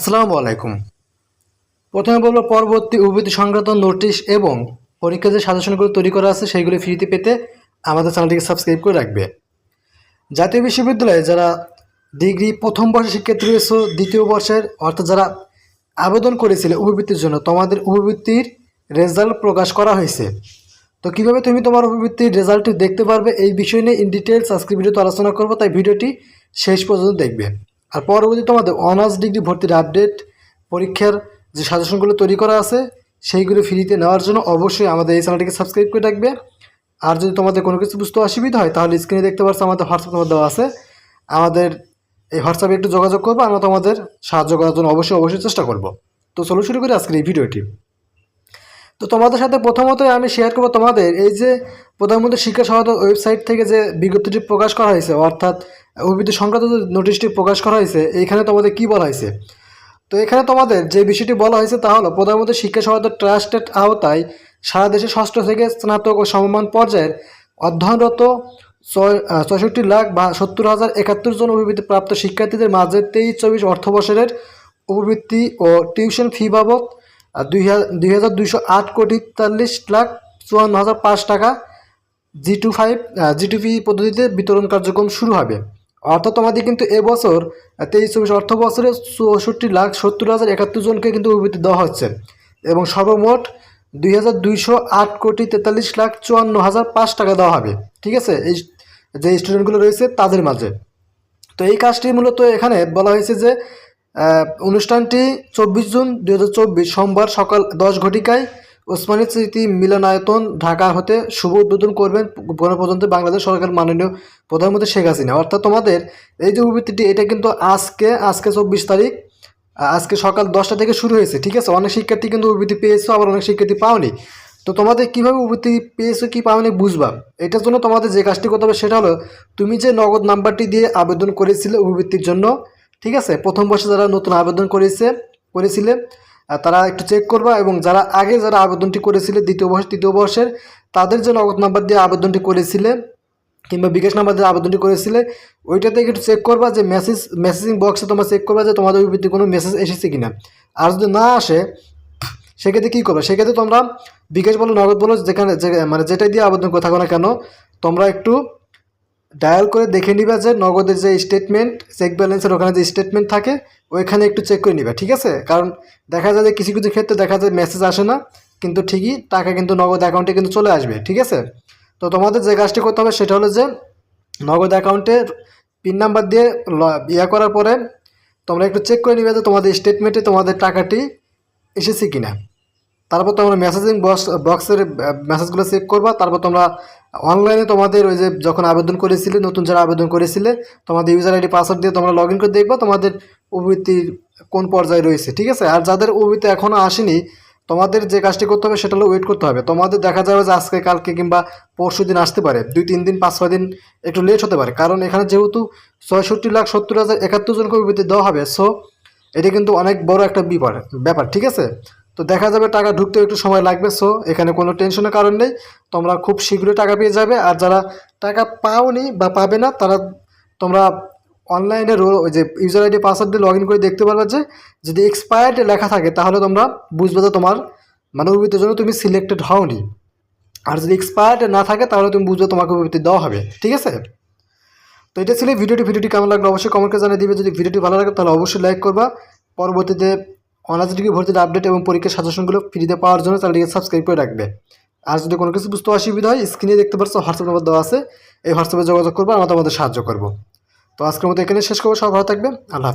আসসালামু আলাইকুম। প্রথমে বলব, পরবর্তী উভৃতি সংক্রান্ত নোটিশ এবং পরীক্ষা যে সাজেশনগুলো তৈরি করা আছে, সেইগুলি ফ্রিতে পেতে আমাদের চ্যানেলটিকে সাবস্ক্রাইব করে রাখবে। জাতীয় বিশ্ববিদ্যালয়ে যারা ডিগ্রি প্রথম বর্ষের শিক্ষার্থী রয়েছে, দ্বিতীয় বর্ষের, অর্থাৎ যারা আবেদন করেছিলে উপবৃত্তির জন্য, তোমাদের উপবৃত্তির রেজাল্ট প্রকাশ করা হয়েছে। তো কীভাবে তুমি তোমার উপবৃত্তির রেজাল্টটি দেখতে পারবে, এই বিষয় নিয়ে ইন ডিটেলস আজকে ভিডিওতে আলোচনা করব, তাই ভিডিওটি শেষ পর্যন্ত দেখবে। আর পরবর্তী তোমাদের অনার্স ডিগ্রি ভর্তির আপডেট পরীক্ষার যে সাজেশনগুলো তৈরি করা আছে, সেইগুলো ফ্রিতে নেওয়ার জন্য অবশ্যই আমাদের এই চ্যানেলটিকে সাবস্ক্রাইব করে রাখবে। আর যদি তোমাদের কোনো কিছু বুঝতে অসুবিধা হয়, তাহলে স্ক্রিনে দেখতে পাচ্ছ আমাদের হোয়াটসঅ্যাপ নম্বর দেওয়া আছে। আমাদের এই হোয়াটসঅ্যাপে একটু যোগাযোগ করব, আমরা তোমাদের সাহায্য করার জন্য অবশ্যই অবশ্যই চেষ্টা করব। তো চলো শুরু করি আজকের এই ভিডিওটি তো তোমাদের সাথে প্রথমত আমি শেয়ার করব তোমাদের এই যে প্রধানমন্ত্রী শিক্ষা সহায়তা ওয়েবসাইট থেকে যে বিজ্ঞপ্তিটি প্রকাশ করা হয়েছে, অর্থাৎ অভিবৃদ্ধি সংক্রান্ত যে নোটিশটি প্রকাশ করা হয়েছে, এইখানে তোমাদের কি বলা হয়েছে? তো এখানে তোমাদের যে বিষয়টি বলা হয়েছে তা হলো, প্রধানমন্ত্রী শিক্ষা সহায়তা ট্রাস্টের আওতায় সারা দেশে ষষ্ঠ থেকে স্নাতক ও সমমান পর্যায়ের অধ্যয়নরত ছয় ছয়ষট্টি লাখ বা সত্তর হাজার একাত্তর জন অভিবৃত্তি প্রাপ্ত শিক্ষার্থীদের মাঝে তেইশ, চব্বিশ অর্থবছরের উপবৃত্তি ও টিউশন ফি বাবদ হাজার, দুই হাজার দুইশো আট কোটি তেতাল্লিশ লাখ চুয়ান্ন হাজার পাঁচ টাকা G to five G to P পদ্ধতিতে বিতরণ কার্যক্রম শুরু হবে। অর্থাৎ আমাদের কিন্তু এবছর তেইশ চব্বিশ অর্থ বছরে চৌষট্টি লাখ সত্তর হাজার একাত্তর জনকে কিন্তু অভিবৃত্তি দেওয়া হচ্ছে। এবং সর্বমোট দুই হাজার দুইশো আট কোটি তেতাল্লিশ লাখ চুয়ান্ন হাজার পাঁচ টাকা দেওয়া হবে। ঠিক আছে? এই, যে স্টুডেন্টগুলো রয়েছে তাদের মাঝে। তো এই কাজটি মূলত এখানে বলা হয়েছে যে অনুষ্ঠানটি চব্বিশ জুন দু হাজার চব্বিশ সোমবার সকাল দশ ঘটিকায় ওসমানী স্মৃতি মিলনায়তন ঢাকা হতে শুভ উদ্বোধন করবেন গণপ্রজাতন্ত্রী বাংলাদেশ সরকার মাননীয় প্রধানমন্ত্রী শেখ হাসিনা। অর্থাৎ তোমাদের এই যে উপবৃত্তিটি, এটা কিন্তু আজকে আজকে চব্বিশ তারিখ, আজকে সকাল দশটা থেকে শুরু হয়েছে, ঠিক আছে? অনেক শিক্ষার্থী কিন্তু উপবৃত্তি পেয়েছ, আবার অনেক শিক্ষার্থী পাওনি। তো তোমাদের কীভাবে উপবৃত্তি পেয়েছ, কি পাওনি বুঝবা। এটার জন্য তোমাদের যে কাজটি করতে হবে সেটা হলো, তুমি যে নগদ নাম্বারটি দিয়ে আবেদন করেছিলে উপবৃত্তির জন্য ঠিক আছে? প্রথম বর্ষে যারা নতুন আবেদন করেছে, করেছিলে তারা একটু চেক করবা এবং যারা আগে যারা আবেদনটি করেছিলে, দ্বিতীয় বর্ষ, তৃতীয় বর্ষের, তাদের যে নগদ নাম্বার দিয়ে আবেদনটি করেছিলে কিংবা বিকাশ নাম্বার দিয়ে আবেদনটি করেছিলে ওইটাতে একটু চেক করবা যে মেসেজ মেসেজিং বক্সে তোমার চেক করবা যে তোমাদের উপবৃত্তি কোনো মেসেজ এসেছে কিনা। আর যদি না আসে, সেক্ষেত্রে কী করবে? সেক্ষেত্রে তোমরা বিকাশ বলো, নগদ বলো, যেখানে, যে মানে যেটাই দিয়ে আবেদন করে থাকো না কেন, তোমরা একটু ডায়াল করে দেখে নিবা যে নগদের যে স্টেটমেন্ট চেক ব্যালেন্সের ওখানে যে স্টেটমেন্ট থাকে, ওইখানে একটু চেক করে নিবা, ঠিক আছে? কারণ দেখা যায় যে কিছু কিছু ক্ষেত্রে দেখা যায় মেসেজ আসে না, কিন্তু ঠিকই টাকা কিন্তু নগদ অ্যাকাউন্টে কিন্তু চলে আসবে, ঠিক আছে? তো তোমাদের যে কাজটি করতে হবে সেটা হলো যে নগদ অ্যাকাউন্টে পিন নাম্বার দিয়ে ইয়া করার পরে তোমরা একটু চেক করে নিবে যে তোমাদের স্টেটমেন্টে তোমাদের টাকাটি এসেছে কিনা। তারপর তোমরা মেসেজিং বক্স বক্সের মেসেজগুলো চেক করবা। তারপর তোমরা অনলাইনে তোমাদের ওই যে যখন আবেদন করেছিলে, নতুন যারা আবেদন করেছিলে, তোমাদের ইউজার আইডি পাসওয়ার্ড দিয়ে তোমরা লগ ইন করে দেখবা তোমাদের উপবৃত্তির কোন পর্যায়ে রয়েছে, ঠিক আছে? আর যাদের উপবৃত্তি এখনও আসেনি, তোমাদের যে কাজটি করতে হবে সেটা হলো ওয়েট করতে হবে। তোমাদের দেখা যাবে যে আজকে, কালকে কিংবা পরশু দিন আসতে পারে। দুই, তিন দিন, পাঁচ, ছয় দিন একটু লেট হতে পারে। কারণ এখানে যেহেতু ছয়ষট্টি লাখ সত্তর হাজার একাত্তর জনকে উপবৃত্তি দেওয়া হবে সো এটা কিন্তু অনেক বড় একটা ব্যাপার ব্যাপার, ঠিক আছে? তো দেখা যাবে টাকা ঢুকতে একটু সময় লাগবে সো এখানে কোনো টেনশনের কারণ নেই। তোমরা খুব শীঘ্রই টাকা পেয়ে যাবে, আর যারা টাকা পাওনি বা পাবে না, তারা তোমরা অনলাইনে ওই যে ইউজার আইডি পাসওয়ার্ড দিয়ে লগ ইন করে দেখতে পারবে যে, যদি এক্সপায়ার্ড লেখা থাকে, তাহলে তোমরা বুঝবে যে তোমার মানে উপবৃত্তির জন্য তুমি সিলেক্টেড হওনি। আর যদি এক্সপায়ার্ড না থাকে, তাহলে তুমি বুঝবে তোমাকে উপবৃত্তি দেওয়া হবে, ঠিক আছে? তো এটা ছিল ভিডিওটি। ভিডিওটি কেমন লাগল অবশ্যই কমেন্টে জানিয়ে দিবে। যদি ভিডিওটি ভালো লাগে, তাহলে অবশ্যই লাইক করবা। পরবর্তীতে অনার্স ডিগ্রি ভর্তির আপডেট এবং পরীক্ষার সাজেশনগুলো ফ্রিতে পাওয়ার জন্য চ্যানেলটিকে সাবস্ক্রাইব করে রাখবে আর যদি কোনো কিছু বুঝতে অসুবিধা হয় স্ক্রিনে দেখতে পাচ্ছ হোয়াটসঅ্যাপ নাম্বার দেওয়া আছে, এই হোয়াটসঅ্যাপে যোগাযোগ করব, আমরা তোমাদের সাহায্য করব তো আজকের মতো এখানে শেষ করব সব ভালো থাকবে আল্লাহ।